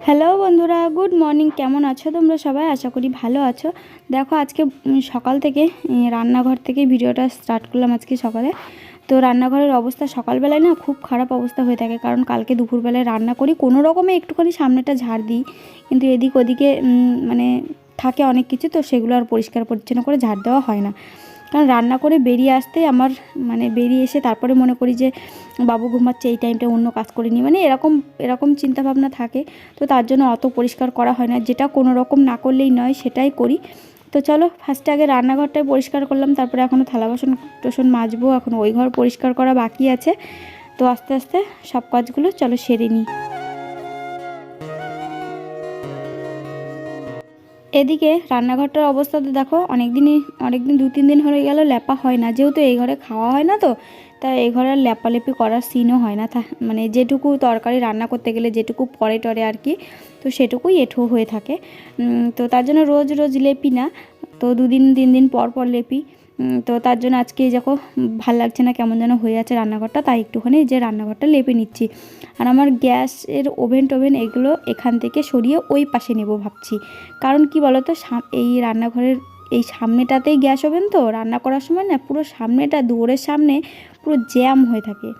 Hello বন্ধুরা good morning কেমন আছো তোমরা সবাই? আশা করি ভালো আছো। দেখো, আজকে সকাল থেকে রান্নাঘর থেকে ভিডিওটা স্টার্ট করলাম আজকে সকালে। তো রান্নাঘরের অবস্থা সকালবেলায় না খুব খারাপ অবস্থা হয়ে থাকে, কারণ কালকে দুপুরবেলায় রান্না করি, কোনো রকমে একটুখানি সামনেটা ঝাড় দিই। কিন্তু এদিক ওদিকে মানে থাকে অনেক কিছু, তো সেগুলো আর পরিষ্কার পরিচ্ছন্ন করে ঝাড় দেওয়া হয় না। কারণ রান্না করে বেরিয়ে আসতে আমার মানে বেরিয়ে এসে তারপরে মনে করি যে, বাবু ঘুমাচ্ছে, এই টাইমটা অন্য কাজ করে নিই। মানে এরকম এরকম চিন্তাভাবনা থাকে। তো তার জন্য অত পরিষ্কার করা হয় না। যেটা কোনো রকম না করলেই নয়, সেটাই করি। তো চলো ফার্স্টে আগে রান্নাঘরটাই পরিষ্কার করলাম, তারপরে এখনও থালা বাসন টোসন মাজবো। এখন ওই ঘর পরিষ্কার করা বাকি আছে। তো আস্তে আস্তে সব কাজগুলো চলো সেরে নিই। এদিকে রান্নাঘরটার অবস্থা তো দেখো অনেক দিনই অনেক দিন দু তিন দিন হয়ে গেল, ল্যাপা হয় না। যেহেতু এই ঘরে খাওয়া হয় না তো, তাই এই ঘরে আর ল্যাপালেপি করার সিনও হয় না। মানে যেটুকু তরকারি রান্না করতে গেলে যেটুকু পরে টরে আর কি, তো সেটুকুই এঠো হয়ে থাকে। তো তার জন্য রোজ রোজ লেপি না, তো দুদিন তিন দিন পর পর লেপি। তো তার জন্য আজকে দেখো ভালো লাগছে না কেমন যেন হয়ে আছে রান্নাঘরটা, তাই একটুখানি যে রান্নাঘরটা লেপে নিচ্ছি। আর আমার গ্যাসের ওভেন টোভেন এগুলো এখান থেকে সরিয়ে ওই পাশে নেব ভাবছি। কারণ কি বলতো এই রান্নাঘরের এই সামনেটাতেই গ্যাস ওভেন তো, রান্না করার সময় না পুরো সামনেটা, দুয়ারের সামনে পুরো জ্যাম হয়ে থাকে।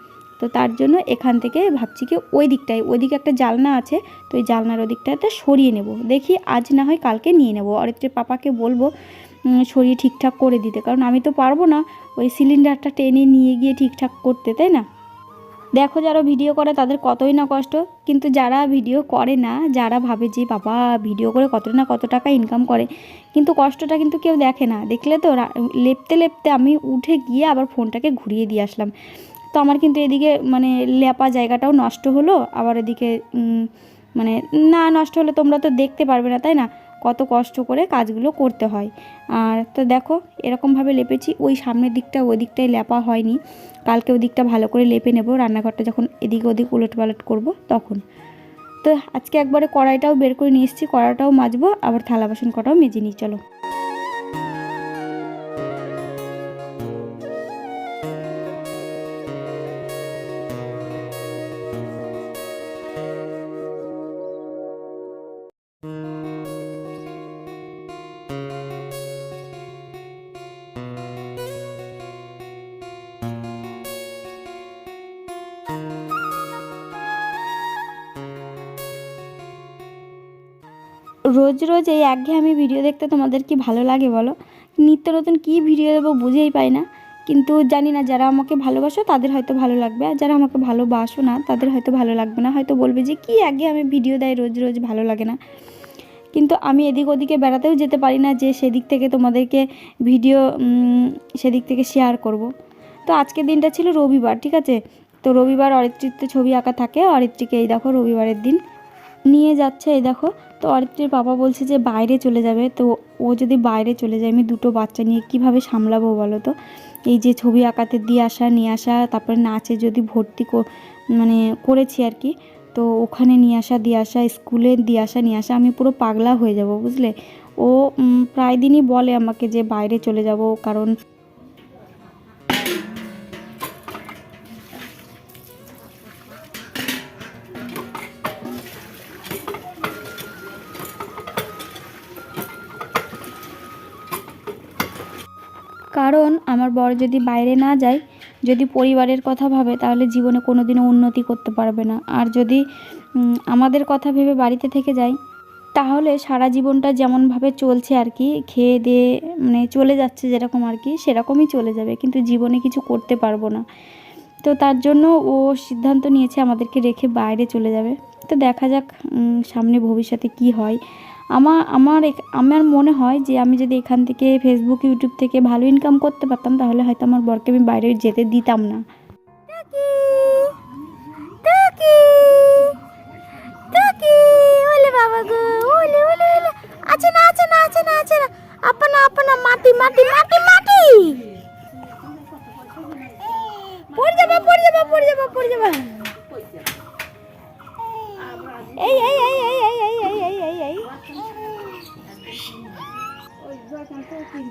তো তার জন্য এখান থেকে ভাবছি কি ওই দিকটায়, ওইদিকে একটা জালনা আছে, তো ওই জালনার ওই দিকটাতে সরিয়ে নেব। দেখি আজ না হয় কালকে নিয়ে নেব। অরিত্রের পাপাকে বলব সরিয়ে ঠিকঠাক করে দিতে। কারণ আমি তো পারব না ওই সিলিন্ডারটা টেনে নিয়ে গিয়ে ঠিকঠাক করতে, তাই না? দেখো যারা ভিডিও করে তাদের কতই না কষ্ট। কিন্তু যারা ভিডিও করে না, যারা ভাবে যে বাবা ভিডিও করে কত না কত টাকা ইনকাম করে, কিন্তু কষ্টটা কিন্তু কেউ দেখে না। দেখলে তো লেপতে লেপতে আমি উঠে গিয়ে আবার ফোনটাকে ঘুরিয়ে দিয়ে আসলাম। তো আমার কিন্তু এদিকে মানে লেপা জায়গাটাও নষ্ট হলো। আবার এদিকে মানে না নষ্ট হলে তোমরা তো দেখতে পারবে না, তাই না? কত কষ্ট করে কাজগুলো করতে হয়। আর তো দেখো, এরকমভাবে লেপেছি, ওই সামনের দিকটা ওই দিকটাই লেপা হয়নি। কালকে ওই দিকটা ভালো করে লেপে নেব, রান্নাঘরটা যখন এদিক ওদিক উলট পালট করব তখন। তো আজকে একবারে কড়াইটাও বের করে নিয়ে এসেছি, কড়াটাও মাজবো, আবার থালা বাসন কটাও মেজে নিই, চলো। রোজ রোজ এই একঘেয়েমি ভিডিও দেখতে তোমাদের কি ভালো লাগে বলো? নিত্য নতুন কী ভিডিও দেবো বুঝেই পাই না। কিন্তু জানি না যারা আমাকে ভালোবাসো তাদের হয়তো ভালো লাগবে, আর যারা আমাকে ভালোবাসো না তাদের হয়তো ভালো লাগবে না। হয়তো বলবে যে কী আগে আমি ভিডিও দেয় রোজ রোজ ভালো লাগে না। কিন্তু আমি এদিক ওদিকে বেড়াতেও যেতে পারি না যে সেদিক থেকে তোমাদেরকে ভিডিও সেদিক থেকে শেয়ার করব। তো আজকের দিনটা ছিল রবিবার, ঠিক আছে? তো রবিবার অরিত্রিতে ছবি আঁকা থাকে, অরিত্রিকে এই দেখো রবিবারের দিন। নিয়ে যাচ্ছে এই দেখো। তো অরিত্রের বাবা বলছে যে বাইরে চলে যাবে। তো ও যদি বাইরে চলে যায়, আমি দুটো বাচ্চা নিয়ে কীভাবে সামলাবো বলো তো? এই যে ছবি আঁকাতে দিয়ে আসা, নিয়ে আসা, তারপরে নাচে যদি ভর্তি মানে করেছি আর কি, তো ওখানে নিয়ে আসা, দিয়ে আসা, স্কুলে দিয়ে আসা, নিয়ে আসা, আমি পুরো পাগলা হয়ে যাব, বুঝলে? ও প্রায় দিনই বলে আমাকে যে বাইরে চলে যাব, কারণ কারণ আমার বর যদি বাইরে না যায়, যদি পরিবারের কথা ভাবে, তাহলে জীবনে কোনো দিনও উন্নতি করতে পারবে না। আর যদি আমাদের কথা ভেবে বাড়িতে থেকে যায়, তাহলে সারা জীবনটা যেমনভাবে চলছে আর কি, খেয়ে দিয়ে মানে চলে যাচ্ছে যেরকম আর কি, সেরকমই চলে যাবে। কিন্তু জীবনে কিছু করতে পারব না। তো তার জন্য ও সিদ্ধান্ত নিয়েছে আমাদেরকে রেখে বাইরে চলে যাবে। তো দেখা যাক সামনে ভবিষ্যতে কি হয়। আমার আমার আমার মনে হয় যে আমি যদি এখান থেকে ফেসবুক ইউটিউব থেকে ভালো ইনকাম করতে পারতাম, তাহলে হয়তো আমার বরকে আমি বাইরে যেতে দিতাম না। না না না না। আপনা আপনা মাটি মাটি মাটি এই এই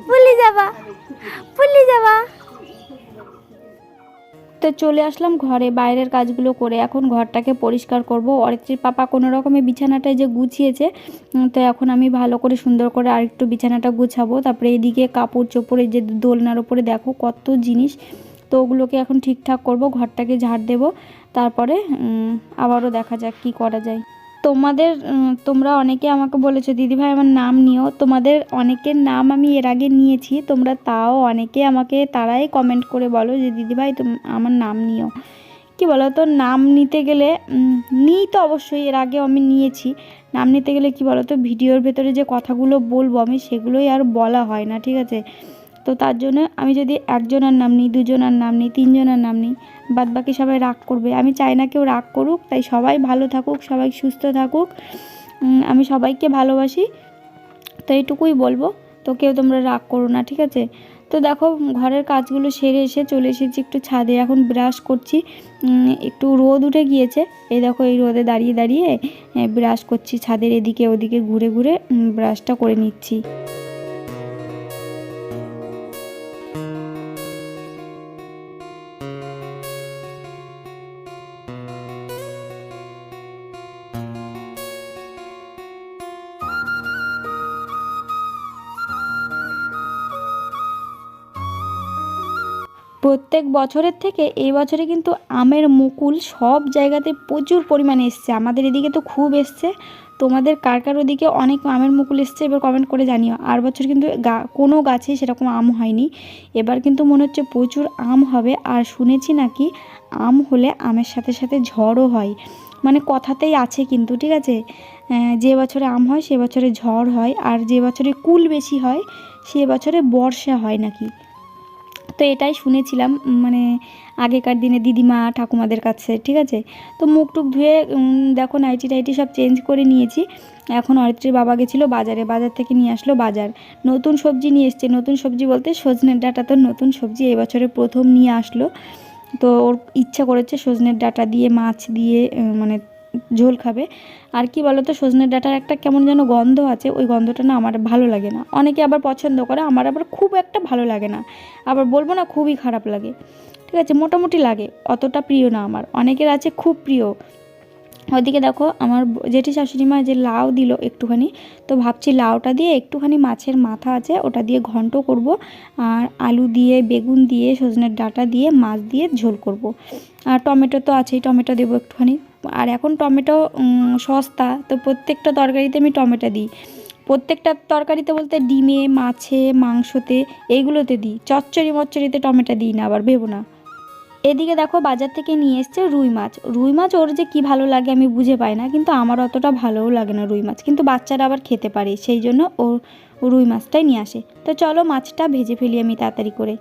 ভুলে যাবা ভুলে যাবা। তো চলে আসলাম ঘরে, বাইরের কাজগুলো করে। এখন ঘরটাকে পরিষ্কার করব। অরিত্রীর পাপা কোনো রকমে বিছানাটায় যে গুছিয়েছে তো এখন আমি ভালো করে সুন্দর করে আরেকটু বিছানাটা গুছাবো। তারপরে এইদিকে কাপড় চোপড়ে যে দোলনার ওপরে দেখো কত জিনিস, তো ওগুলোকে এখন ঠিকঠাক করব, ঘরটাকে ঝাড় দেব। তারপরে আবারও দেখা যাক কি করা যায়। তোমাদের তোমরা অনেকে আমাকে বলেছ দিদিভাই আমার নাম নিও। তোমাদের অনেকের নাম আমি এর আগে নিয়েছি, তোমরা তাও অনেকে আমাকে, তারাই কমেন্ট করে বলো যে দিদিভাই আমার নাম নিও। কি বলো তো নাম নিতে গেলে নিই তো অবশ্যই, এর আগে আমি নিয়েছি। নাম নিতে গেলে কি বলো তো ভিডিওর ভেতরে যে কথাগুলো বলব আমি, সেগুলোই আর বলা হয় না, ঠিক আছে? তো তার জন্য আমি যদি একজনের নাম নিই, দুজনের নাম নিই, তিনজনের নাম নিই বাদ বাকি সবাই রাগ করবে। আমি চাই না কেউ রাগ করুক, তাই সবাই ভালো থাকুক, সবাই সুস্থ থাকুক। আমি সবাইকে ভালোবাসি, তো এইটুকুই বলব। তো কেউ তোমরা রাগ করো না, ঠিক আছে? তো দেখো, ঘরের কাজগুলো সেরে এসে চলে এসেছি একটু ছাদে। এখন ব্রাশ করছি। একটু রোদ উঠে গিয়েছে। এই দেখো, এই রোদে দাঁড়িয়ে দাঁড়িয়ে ব্রাশ করছি ছাদের এদিকে ওদিকে ঘুরে ঘুরে ব্রাশটা করে নিচ্ছি। প্রত্যেক বছরের থেকে এই বছরে কিন্তু আমের মুকুল সব জায়গাতে প্রচুর পরিমাণে এসছে। আমাদের এদিকে তো খুব এসছে। তোমাদের কার কার ওদিকে অনেক আমের মুকুল এসছে এবার কমেন্ট করে জানিও। আর বছর কিন্তু কোনো গাছে সেরকম আম হয়নি। এবার কিন্তু মনে হচ্ছে প্রচুর আম হবে। আর শুনেছি নাকি আম হলে আমের সাথে সাথে ঝড়ও হয়। মানে কথাতেই আছে কিন্তু, ঠিক আছে? যে বছরে আম হয় সে বছরে ঝড় হয়। আর যে বছরে কুল বেশি হয় সে বছরে বর্ষা হয় নাকি? তো এটাই শুনেছিলাম মানে আগেকার দিনে দিদিমা ঠাকুমাদের কাছে, ঠিক আছে? তো মুখ টুক ধুয়ে দেখো নাইটি টাইটি সব চেঞ্জ করে নিয়েছি। এখন অরিত্রীর বাবা গেছিল বাজারে, বাজার থেকে নিয়ে আসলো বাজার। নতুন সবজি নিয়ে এসছে, নতুন সবজি বলতে সজনের ডাটা তো নতুন সবজি, এবছরে প্রথম নিয়ে আসলো। তো ওর ইচ্ছা করেছে সজনের ডাটা দিয়ে, মাছ দিয়ে মানে ঝোল খাবে। আর কি বলতো, সজনে ডাঁটার একটা কেমন যেন গন্ধ আছে, ওই গন্ধটা না আমার ভালো লাগে না। অনেকে আবার পছন্দ করে, আমার আবার খুব একটা ভালো লাগে না। আবার বলব না খুবই খারাপ লাগে। ঠিক আছে, মোটামুটি লাগে, অতটা প্রিয় না আমার। অনেকের আছে খুব প্রিয়। ওদিকে দেখো, আমার জেঠি শাশুড়ি মা যে লাউ দিল একটুখানি, তো ভাবছি লাউটা দিয়ে একটুখানি মাছের মাথা আছে, ওটা দিয়ে ঘন্ট করব। আর আলু দিয়ে, বেগুন দিয়ে, সজনের ডাঁটা দিয়ে, মাছ দিয়ে ঝোল করব। আর টমেটো তো আছেই, টমেটো দেবো একটুখানি। আর এখন টমেটো সস্তা, তো প্রত্যেকটা তরকারিতে আমি টমেটো দিই। প্রত্যেকটা তরকারিতে বলতে ডিমে, মাছে, মাংসতে এইগুলোতে দিই। চচ্চড়ি মচ্চড়িতে টমেটো দিই না, আবার ভেবো না। এদিকে দেখো বাজার থেকে নিয়ে এসছে রুই মাছ। রুই মাছ ওর যে কি ভালো লাগে আমি বুঝে পাই না, কিন্তু আমার অতটা ভালোও লাগে না রুই মাছ। কিন্তু বাচ্চারা আবার খেতে পারে, সেই জন্য ও রুই মাছটাই নিয়ে আসে। তো চলো মাছটা ভেজে ফেলি আমি তাড়াতাড়ি করে।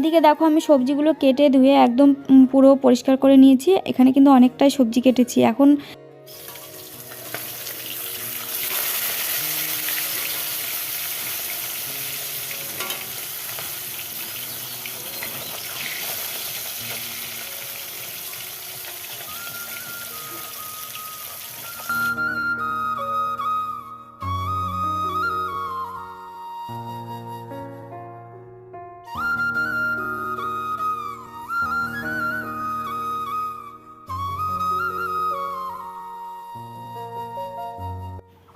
এদিকে দেখো আমি সবজিগুলো কেটে ধুয়ে একদম পুরো পরিষ্কার করে নিয়েছি। এখানে কিন্তু অনেকটাই সবজি কেটেছি। এখন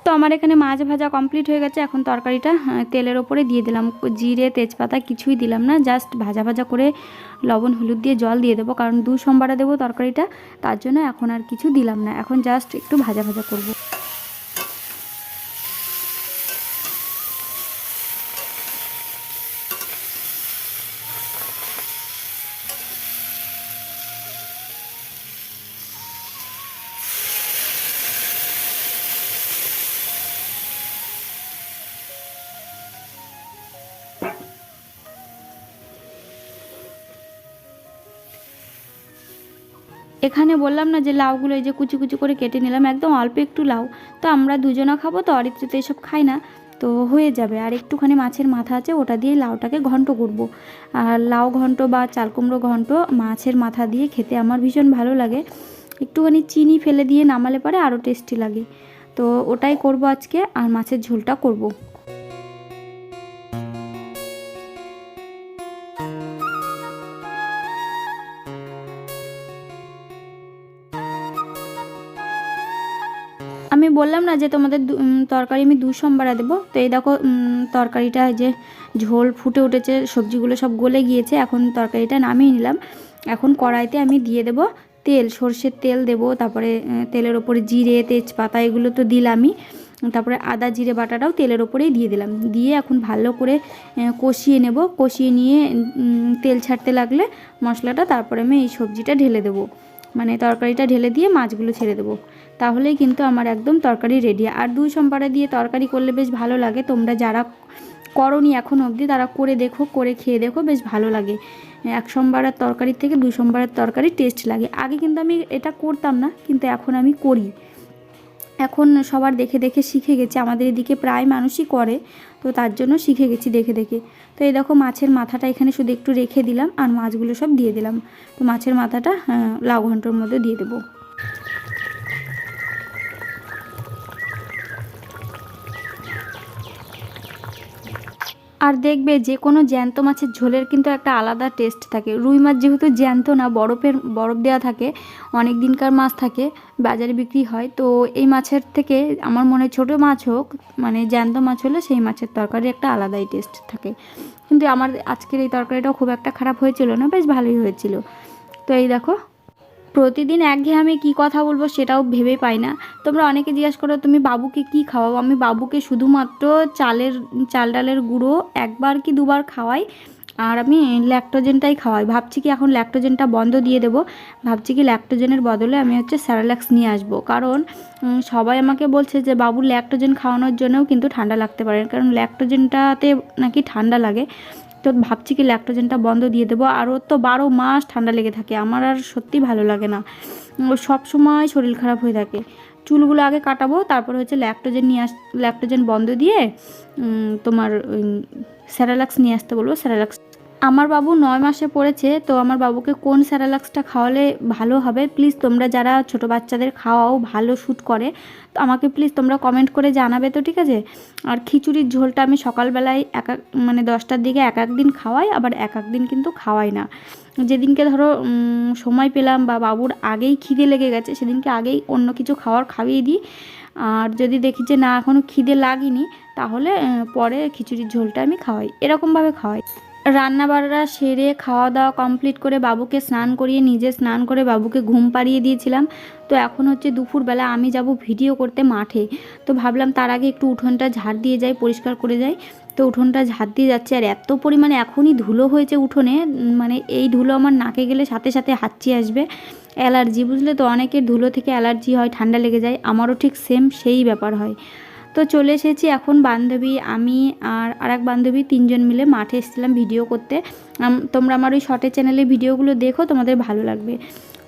তো আমার এখানে মাছ ভাজা কমপ্লিট হয়ে গেছে। এখন তরকারিটা তেলের ওপরে দিয়ে দিলাম। জিরে, তেজপাতা কিছুই দিলাম না। জাস্ট ভাজা ভাজা করে লবণ, হলুদ দিয়ে জল দিয়ে দেবো। কারণ দু সোমবারে দেবো তরকারিটা। তার জন্য এখন আর কিছু দিলাম না। এখন জাস্ট একটু ভাজা ভাজা করব। এখানে বললাম না যে লাউগুলো এই যে কুচি কুচি করে কেটে নিলাম, একদম অল্প একটু লাউ তো আমরা দুজনা খাব, তো অরিত্রিত এসব খাই না তো হয়ে যাবে, আর একটুখানি মাছের মাথা আছে, ওটা দিয়ে লাউটাকে ঘন্ট করব। আর লাউ ঘন্ট বা চাল কুমড়ো ঘন্ট মাছের মাথা দিয়ে খেতে আমার ভীষণ ভালো লাগে একটুখানি চিনি ফেলে দিয়ে নামালে পরে আরও টেস্টি লাগে তো ওটাই করব আজকে, আর মাছের ঝোলটা করব। আমি বললাম না যে তোমাদের তরকারি আমি দু সোমবারে দেবো। তো এই দেখো তরকারিটা যে ঝোল ফুটে উঠেছে, সবজিগুলো সব গলে গিয়েছে, এখন তরকারিটা নামিয়ে নিলাম। এখন কড়াইতে আমি দিয়ে দেব তেল, সর্ষের তেল দেব, তারপরে তেলের ওপরে জিরে, তেজপাতা, এগুলো তো দিলামই। তারপরে আদা, জিরে, বাটাটাও তেলের ওপরেই দিয়ে দিলাম। দিয়ে এখন ভালো করে কষিয়ে নেব। কষিয়ে নিয়ে তেল ছাড়তে লাগলে মশলাটা, তারপরে আমি এই সবজিটা ঢেলে দেবো। মানে তরকারিটা ঢেলে দিয়ে মাছগুলো ছেড়ে দেবো। তাহলেই কিন্তু আমার একদম তরকারি রেডি আর দুই সম্পারে দিয়ে তরকারি করলে বেশ ভালো লাগে। তোমরা যারা করনি এখন অবধি, তারা করে দেখো, করে খেয়ে দেখো, বেশ ভালো লাগে। এক সোমবারের তরকারির থেকে দুই সোমবারের তরকারি টেস্ট লাগে। আগে কিন্তু আমি এটা করতাম না, কিন্তু এখন আমি করি। এখন সবার দেখে দেখে শিখে গেছি। আমাদের এদিকে প্রায় মানুষই করে, তো তার জন্য শিখে গেছি দেখে দেখে। তো এই দেখো মাছের মাথাটা এখানে শুধু একটু রেখে দিলাম, আর মাছগুলো সব দিয়ে দিলাম। তো মাছের মাথাটা লাউ ঘণ্টার মধ্যে দিয়ে দেবো। আর দেখবে যে কোনো জ্যান্ত মাছের ঝোলের কিন্তু একটা আলাদা টেস্ট থাকে। রুই মাছ যেহেতু জ্যান্ত না, বরফের, বরফ দেওয়া থাকে, অনেক দিনকার মাছ থাকে, বাজারে বিক্রি হয়। তো এই মাছের থেকে আমার মনে ছোটো মাছ হোক মানে জ্যান্ত মাছ হলে সেই মাছের তরকারি একটা আলাদাই টেস্ট থাকে। কিন্তু আমার আজকের এই তরকারিটাও খুব একটা খারাপ হয়েছিল না, বেশ ভালোই হয়েছিল। তো এই দেখো প্রতিদিন একঘেয়ে আমি কী কথা বলব সেটাও ভেবে পাই না। তোমরা অনেকে জিজ্ঞাসা করো, তুমি বাবুকে কি খাওয়াও? আমি বাবুকে শুধুমাত্র চালের, চাল ডালের গুঁড়ো একবার কি দুবার খাওয়াই, আর আমি ল্যাক্টোজেনটাই খাওয়াই। ভাবছি কি এখন ল্যাক্টোজেনটা বন্ধ দিয়ে দেবো। ভাবছি কি ল্যাক্টোজেনের বদলে আমি হচ্ছে স্যারাল্যাক্স নিয়ে আসব। কারণ সবাই আমাকে বলছে যে, বাবু, ল্যাক্টোজেন খাওয়ানোর জন্যও কিন্তু ঠান্ডা লাগতে পারে। কারণ ল্যাক্টোজেনটাতে নাকি ঠান্ডা লাগে। তো ভাবছি কি ল্যাক্টোজেনটা বন্ধ দিয়ে দেবো। আর ওর তো বারো মাস ঠান্ডা লেগে থাকে, আমার আর সত্যি ভালো লাগে না। সব সময় শরীর খারাপ হয়ে থাকে। চুলগুলো আগে কাটাবো, তারপর হচ্ছে ল্যাক্টোজেন নিয়ে আস ল্যাক্টোজেন বন্ধ দিয়ে তোমার স্যারালাক্স নিয়ে আসতে বলব স্যারালাক্স আমার বাবু নয় মাসে পড়েছে, তো আমার বাবুকে কোন স্যারালাক্সটা খাওয়ালে ভালো হবে? প্লিজ তোমরা যারা ছোট বাচ্চাদের খাওয়াও, ভালো শ্যুট করে, তো আমাকে প্লিজ তোমরা কমেন্ট করে জানাবে তো, ঠিক আছে? আর খিচুড়ির ঝোলটা আমি সকালবেলায় এক এক মানে দশটার দিকে এক এক দিন খাওয়াই, আবার এক এক দিন কিন্তু খাওয়াই না। যেদিনকে ধরো সময় পেলাম বা বাবুর আগেই খিদে লেগে গেছে, সেদিনকে আগেই অন্য কিছু খাওয়ার খাইয়ে দিই। আর যদি দেখি যে না এখনও খিদে লাগেনি, তাহলে পরে খিচুড়ির ঝোলটা আমি খাওয়াই, এরকমভাবে খাওয়াই। রান্না বান্না সেরে খাওয়া দাওয়া কমপ্লিট করে বাবুকে স্নান করিয়ে নিজে স্নান করে বাবুকে ঘুম পাড়িয়ে দিয়েছিলাম। তো এখন হচ্ছে দুপুরবেলা আমি যাব ভিডিও করতে মাঠে। তো ভাবলাম তার আগে একটু উঠোনটা ঝাড় দিয়ে যাই, পরিষ্কার করে যাই। তো উঠোনটা ঝাড় দিয়ে যাচ্ছে আর এত পরিমাণে এখনই ধুলো হয়েছে উঠোনে মানে এই ধুলো আমার নাকে গেলে সাথে সাথে হাঁচি আসবে। অ্যালার্জি, বুঝলে তো? অনেকের ধুলো থেকে অ্যালার্জি হয়, ঠান্ডা লেগে যায়। আমারও ঠিক সেম সেই ব্যাপার হয়। তো চলে এসেছি এখন বান্ধবী, আমি আর আরেক বান্ধবী তিনজন মিলে মাঠে এসেছিলাম ভিডিও করতে। তোমরা আমার ওই শর্টের চ্যানেলে ভিডিওগুলো দেখো, তোমাদের ভালো লাগবে।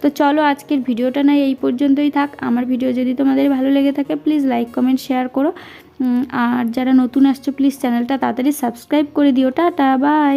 তো চলো আজকের ভিডিওটা না এই পর্যন্তই থাক। আমার ভিডিও যদি তোমাদের ভালো লেগে থাকে প্লিজ লাইক কমেন্ট শেয়ার করো। আর যারা নতুন আসছো প্লিজ চ্যানেলটা তাড়াতাড়ি সাবস্ক্রাইব করে দিও। Tata bye